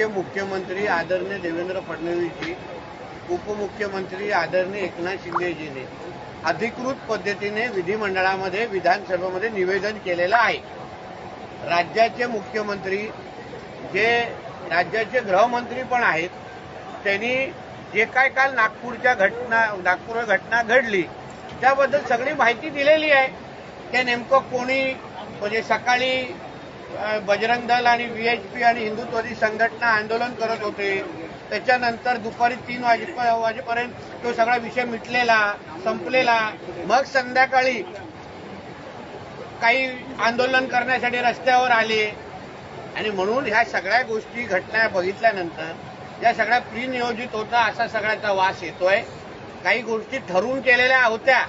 राज्याचे मुख्यमंत्री आदरणीय देवेंद्र फडणवीसजी उपमुख्यमंत्री आदरणीय एकनाथ शिंदेजीने अधिकृत पद्धतीने विधिमंडळामध्ये विधानसभेमध्ये निवेदन केलेलं आहे. राज्याचे मुख्यमंत्री जे राज्याचे गृहमंत्री पण आहेत त्यांनी जे काय काल नागपूरच्या घटना नागपूर घटना घडली त्याबद्दल सगळी माहिती दिलेली आहे. ते नेमकं कोणी म्हणजे सकाळी बजरंग दल आणि व्हीएचपी आणि हिंदुत्ववादी संघटना आंदोलन करत होते. त्याच्यानंतर दुपारी तीन वाजे वाजेपर्यंत तो सगळा विषय मिटलेला संपलेला. मग संध्याकाळी काही आंदोलन करण्यासाठी रस्त्यावर आले. आणि म्हणून ह्या सगळ्या गोष्टी घटना बघितल्यानंतर या सगळ्या प्रिनियोजित होता असा सगळ्याचा वास येतोय. काही गोष्टी ठरवून केलेल्या होत्या.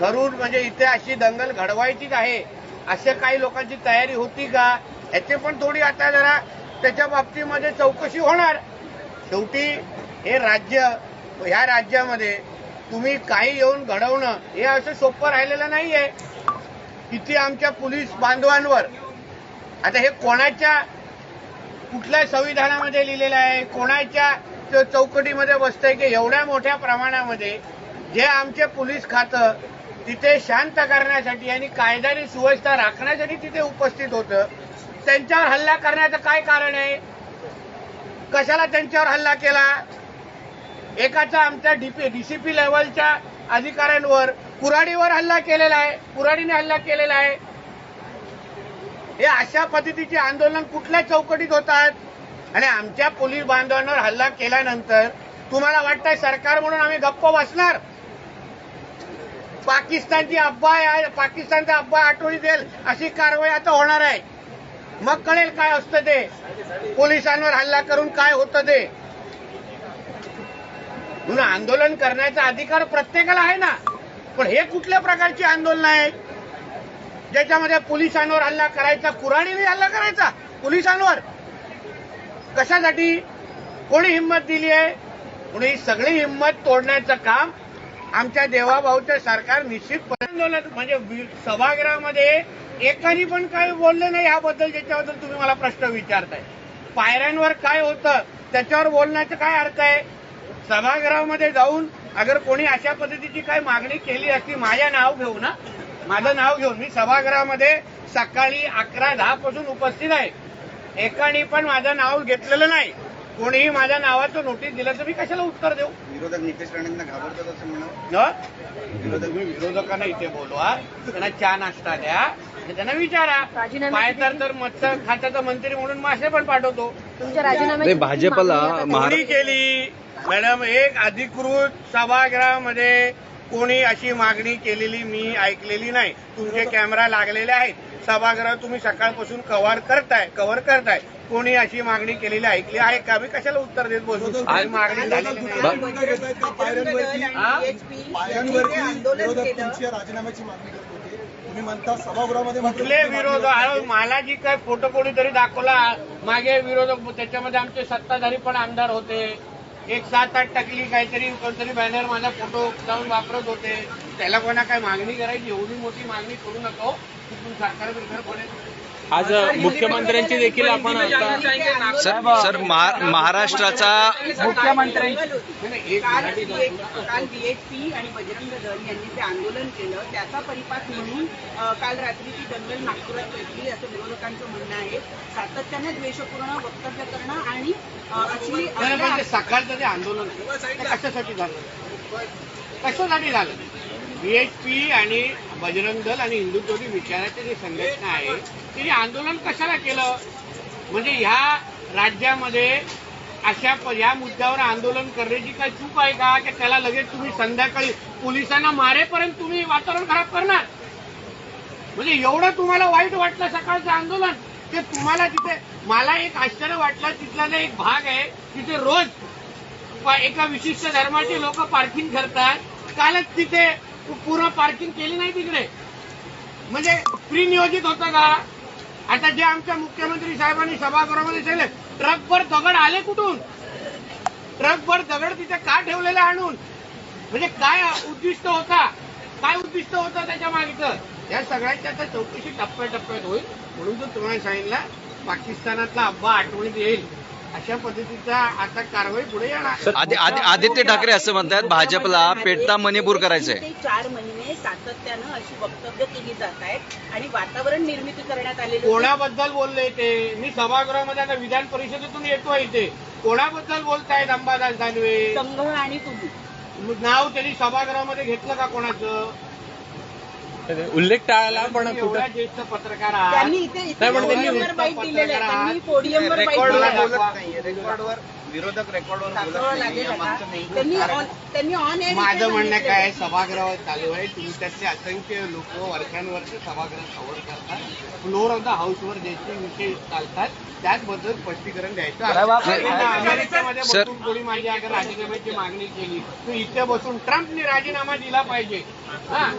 ठरवून म्हणजे इथे अशी दंगल घडवायचीच आहे. अशा काही लोकांची तयारी होती का? याची पण थोडी आता जरा त्याच्या बाबतीमध्ये चौकशी होणार. शेवटी हे राज्य ह्या राज्यामध्ये तुम्ही काही येऊन घडवणं हे असं सोपं राहिलेलं नाहीये. किती आमच्या पोलीस बांधवांवर आता हे कोणाच्या कुठल्या संविधानामध्ये लिहिलेलं आहे? कोणाच्या चौकटीमध्ये बसतंय की एवढ्या मोठ्या प्रमाणामध्ये जे आमचे पोलीस खातं तिथे शांत करण्यासाठी आणि कायद्याने सुव्यवस्था राखण्यासाठी तिथे उपस्थित होतं. त्यांच्यावर हल्ला करण्याचं काय कारण आहे? कशाला त्यांच्यावर हल्ला केला? एकाचा आमच्या डीपी डीसीपी लेवलच्या अधिकाऱ्यांवर कुराडीवर हल्ला केलेला आहे. कुराडीने हल्ला केलेला आहे. हे अशा पद्धतीचे आंदोलन कुठल्या चौकटीत होतात? आणि आमच्या पोलीस बांधवांवर हल्ला केल्यानंतर तुम्हाला वाटतंय सरकार म्हणून आम्ही गप्प बसणार? पाकिस्तानची अब्बा आहे पाकिस्तानचा अब्बा आठवणी देईल अशी कारवाई आता होणार आहे. मग कळेल काय असतं ते. पोलिसांवर हल्ला करून काय होतं ते. म्हणून आंदोलन करण्याचा अधिकार प्रत्येकाला आहे ना. पण हे कुठल्या प्रकारची आंदोलन आहे? ज्याच्यामध्ये पोलिसांवर हल्ला करायचा कुराणीने हल्ला करायचा? पोलिसांवर? कशासाठी? कोणी हिंमत दिली आहे? म्हणून ही सगळी हिंमत तोडण्याचं काम आमच्या देवाभाऊचं सरकार निश्चित आंदोलन म्हणजे सभागृहामध्ये एकानी पण काही बोलले नाही याबद्दल ज्याच्याबद्दल तुम्ही मला प्रश्न विचारताय. पायऱ्यांवर काय होतं त्याच्यावर बोलण्याचा काय अर्थ आहे? सभागृहामध्ये जाऊन अगर कोणी अशा पद्धतीची काही मागणी केली असती माझ्या नाव घेऊ ना? माझं नाव घेऊन मी सभागृहामध्ये सकाळी अकरा दहा पासून उपस्थित आहे. एकाने पण माझं नाव घेतलेलं नाही. कोणीही माझ्या नावाचं नोटीस दिलं तर मी कशाला उत्तर देऊ? विरोधक नितेश राणेंना घाबरतात असं म्हणा न? तुम्ही विरोधकांना इथे बोलवा. त्यांना चहा नाश्ता द्या. आणि त्यांना विचारा. राजीनामे पायतर तर मत्स्य खात्याचा मंत्री म्हणून मासे पण पाठवतो. तुमच्या राजीनाम्याची नाही, भाजपला मागणी आता महारा- कोणी केली? मॅडम एक अधिकृत सभागृहामध्ये कोणी अशी मागणी केलेली मी ऐकलेली नाही. तुमचे कॅमेरा लागलेले आहेत. सभागृह तुम्ही सकाळपासून कव्हर करताय कव्हर करताय. कोणी अशी मागणी केलेली ऐकली आहे का? मी कशाला उत्तर देत आणि मागणी झालेली हा? राजीनाम्याची मागणी करत होते. तुम्ही म्हणता सभागृहामध्ये कुठले विरोध मला जी काय फोटो कोणीतरी दाखवला मागे विरोधक त्याच्यामध्ये आमचे सत्ताधारी पण आमदार होते. एक सात आठ टकली काहीतरी कोणतरी बॅनर माझा फोटो लावून वापरत होते. त्याला कोणा काय मागणी करायची? एवढी मोठी मागणी करू नको हो. तिथून सरकार बिरकार कोणी आज मुख्यमंत्र्यांची देखील आपण सर सर महा- महाराष्ट्राचा काल बीएचपी आणि बजरंग दल यांनी जे आंदोलन केलं त्याचा परिपाक म्हणून काल रात्री ती दंगल नागपुरात पेटली असं विरोधकांचं म्हणणं आहे. सातत्याने द्वेषपूर्ण वक्तव्य करणं आणि सकाळचं ते आंदोलन. कशासाठी झालं कशासाठी झालं? बीएचपी आणि बजरंग दल आणि हिंदुत्ववादी विचाराचे जे संघटना आहे तिने आंदोलन कशाला केलं? म्हणजे ह्या राज्यामध्ये अशा या मुद्द्यावर आंदोलन करण्याची काय चूक आहे का? की त्याला लगेच तुम्ही संध्याकाळी पोलिसांना मारेपर्यंत तुम्ही वातावरण खराब करणार? म्हणजे एवढं तुम्हाला वाईट वाटलं सकाळचं आंदोलन? ते तुम्हाला तिथे मला एक आश्चर्य वाटलं तिथला एक भाग आहे तिथे रोज एका विशिष्ट धर्माचे लोक पार्किंग करतात कालच तिथे पूर्ण पार्किंग केली नाही तिकडे. म्हणजे प्री नियोजित होतं का? आता जे आमच्या मुख्यमंत्री साहेबांनी सभागृहामध्ये ठेवले ट्रकभर दगड आले कुठून? ट्रकभर दगड तिथे का ठेवलेले आणून? म्हणजे काय उद्दिष्ट होता? काय उद्दिष्ट होतं त्याच्या मागचं? या सगळ्याची आता चौकशी टप्प्याटप्प्यात होईल. म्हणून तो तुम्हाला सांगितलं पाकिस्तानातला अब्बा आठवणीत येईल. अशा पद्धतीचा आता कारवाई पुढे येणार आदि- आदि- आदित्य ठाकरे असं म्हणतात भाजपला पेटता मणिपूर करायचंय चार महिने सातत्यानं अशी वक्तव्य केली जात आहेत आणि वातावरण निर्मिती करण्यात आलेली. कोणाबद्दल बोलले ते मी सभागृहामध्ये आता विधान परिषदेतून येतो इथे कोणाबद्दल बोलतायत अंबादास दानवे संघ आणि तुम्ही नाव त्यांनी सभागृहामध्ये घेतलं का कोणाचं उल्लेख टाळला पण कुठं? ज्येष्ठ पत्रकार आहात. त्यांनी इथे इथे नाही, पण त्यांनी- पोडियमवर बाईट दिलेलं आहे. त्यांनी पोडियमवर बाईट रेकॉर्डवर दिलेलं आहे. बोलत नाहीये. रेकॉर्डवर विरोधक रेकॉर्डवर बोलत दाखवावं नाही लागेल या आता. मागचं नाही त्यांनी कारण ऑन- त्यांनी ऑन एअर माझं म्हणणं काय आहे, सभागृह चालू आहे तुमच्यातले असंख्य लोक वर्षांवर्ष सभागृह कव्हर करतात. फ्लोर ऑफ द हाऊसवर ज्याचे विषय चालतात. त्याचबद्दल स्पष्टीकरण द्यायचं आहे. आता अमेरिकेमध्ये सर- बसून कोणी माझी अगर राजीनाम्याची मागणी केली तर इथे बसून ट्रम्पने राजीनामा दिला पाहिजे. हा.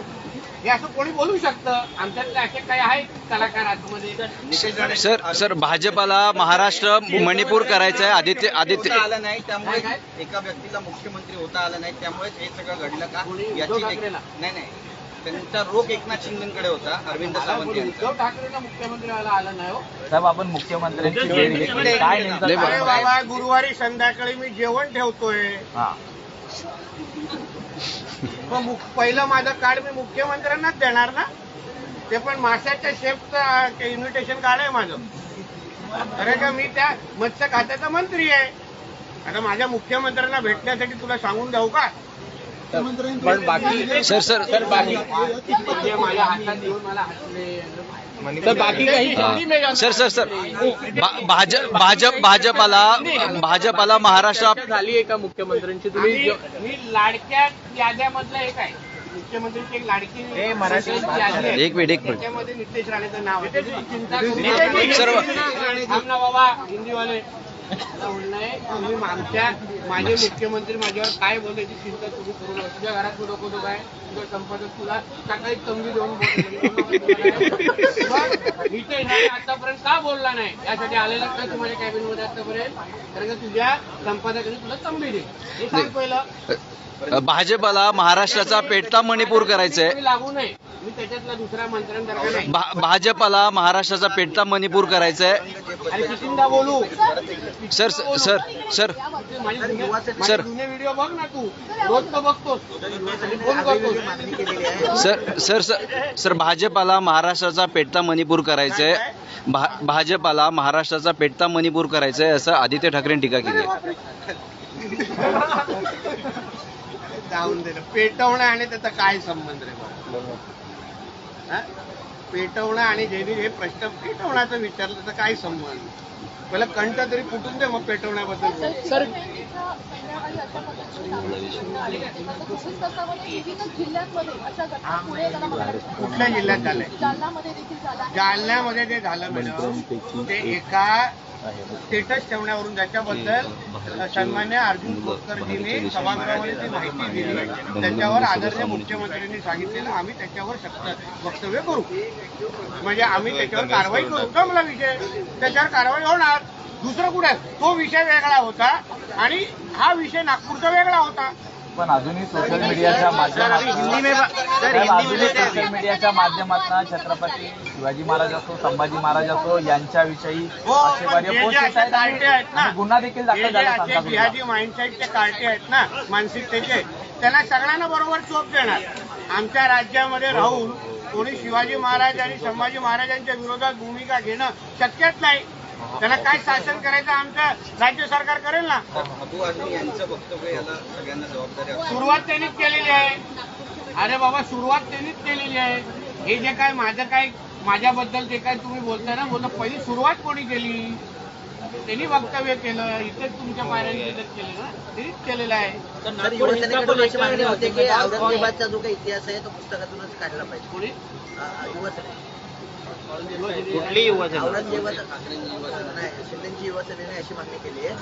हे असं कोणी बोलू शकतं? आमच्यातले असे काही आहेत कलाकार आतमध्ये? नितेश राणे सर सर भाजपाला महाराष्ट्र मणिपूर करायचंय. आदित्य आदित्य होता आलं नाही त्यामुळे एका व्यक्तीला मुख्यमंत्री होता आलं नाही त्यामुळेच हे सगळं घडलं का? याची? नाही नाही. त्यांचा रोख एकनाथ शिंदेकडे होता अरविंद सावंत उद्धव ठाकरेंना मुख्यमंत्री व्हायला आलं नाही हो. साहेब आपण मुख्यमंत्र्यांची बाबा गुरुवारी संध्याकाळी मी जेवण ठेवतोय. हा. मग पहिलं माझं कार्ड मी मुख्यमंत्र्यांनाच देणार ना? ते पण माशाच्या शेफचं इन्व्हिटेशन कार्ड आहे माझं. अरे का मी त्या मत्स्य खात्याचा मंत्री आहे. आता माझ्या मुख्यमंत्र्यांना भेटण्यासाठी तुला सांगून जाऊ का? पण बाकी सर सर. सर बाकी ते माझ्या हातात देऊन मला हसले सर बाकी काही हा. Sir sir sir. Bhajap Bhajap भाजपाला भाजपाला महाराष्ट्र झाली आहे का मुख्यमंत्र्यांची? तुम्ही मी लाडक्या याद्यामधलं एक आहे. मुख्यमंत्रीची एक लाडकी. एक मिनिट एक मिनिट. नितेश राणेचं नाव आहे. एक सर्व- बाबा हिंदीवाले. मला म्हणणं आहे तुम्ही आमच्या माझे मुख्यमंत्री माझ्यावर काय बोलायची चिंता तुम्ही करू नका. तुझ्या घरात तू नको काय तुझा संपादक तुला सकाळी तंगी देऊन राणे आतापर्यंत का बोलला नाही? यासाठी आलेला का तू माझ्या कॅबिनमध्ये आतापर्यंत? कारण का तुझ्या संपादकाने तुला तंबी दे हे सांग पहिलं. भाजपाला महाराष्ट्राचा पेटता मणिपूर करायचंय. लागू नये. मी त्याच्यातला दुसऱ्या मंत्र्यांसारखा नाही भाजपाला महाराष्ट्राचा पेटता मणिपूर करायचंय. आणि कितींदा बोलू? Sir sir sir sir. जुने- व्हिडिओ बघ ना तू. रोज तर बघतोस. फोन करतोस. सर सर सर सर भाजपाला महाराष्ट्राचा पेटता मणिपूर करायचंय. भा भाजपाला महाराष्ट्राचा पेटता मणिपूर करायचंय असं आदित्य ठाकरेंनी टीका केली. पेटवणं आणि त्याचा काय संबंध रे? पेटवणं आणि जयदीप हे प्रश्न पेटवण्याचं विचारलं तर काय संबंध पहिला कंठ तरी फुटून दे मग पेटवण्याबद्दल. सर जिल्ह्यांमध्ये अशा घटना पुढे येताना मला वाटतं. कुठल्या जिल्ह्यात झालंय? जालनामध्ये देखील झाला आहे. जालन्यामध्ये जे झालं मॅडम ते एका स्टेटस ठेवण्यावरून ज्याच्याबद्दल सन्मान्य अर्जुन खोतकरजीने सभागृहामध्ये ती माहिती दिली. त्याच्यावर आदरणीय मुख्यमंत्र्यांनी सांगितलेलं आम्ही त्याच्यावर शक्त वक्तव्य करू. म्हणजे आम्ही त्याच्यावर कारवाई करू. जमला विषय त्याच्यावर कारवाई होणार. दुसरं कुठे तो विषय वेगळा होता आणि हा विषय नागपूरचा वेगळा होता. पण अजूनही सोशल मीडियाच्या माध्यमातून सोशल मीडियाच्या माध्यमातून छत्रपती शिवाजी महाराज असो संभाजी महाराज असो यांच्याविषयी हो, गुन्हा देखील हे दाखल जे झाला असे सांगता जिहाजी माइंडसेटचे कार्टे आहेत ना मानसिकतेचे त्यांना सगळ्यांना बरोबर चोप देणार. आमच्या राज्यामध्ये राहून कोणी शिवाजी महाराज आणि संभाजी महाराजांच्या विरोधात भूमिका घेणं शक्यच नाही. त्यांना काय शासन करायचं आमचं? राज्य सरकार करेल ना? अबू आझमी यांचं वक्तव्य याला सगळ्यांना जबाबदारी असते. सुरुवात त्यांनीच केलेली आहे. अरे बाबा सुरुवात त्यांनीच केलेली आहे. हे जे काय माझं काय माझ्याबद्दल जे काय तुम्ही बोलताय ना बोलता पहिली सुरुवात कोणी केली? त्यांनी वक्तव्य केलं इथेच तुमच्या पायऱ्यांनी इथेच केलं ना? त्यांनीच केलेलं आहे. तर युवसेनेकडून अशी मागणी होते की औरंगजेबाचा जो काही इतिहास आहे तो पुस्तकातूनच काढला पाहिजे. कोणी? युवसेने कुठली युवसेना. औरंगजेबाचा नाही शिंदेची अशी मागणी केली आहे.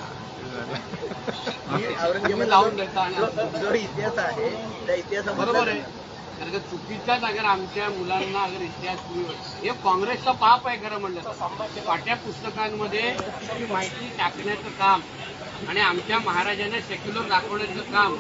औरंगजेबाचा जो इतिहास आहे त्या बरोबर आहे. इतिहासामध्ये कारण का चुकीचाच अगर आमच्या मुलांना अगर इतिहास हे काँग्रेसचं पाप आहे खरं म्हणलं तर. पाठ्या पुस्तकांमध्ये माहिती टाकण्याचं काम आणि आमच्या महाराजांना सेक्युलर दाखवण्याचं काम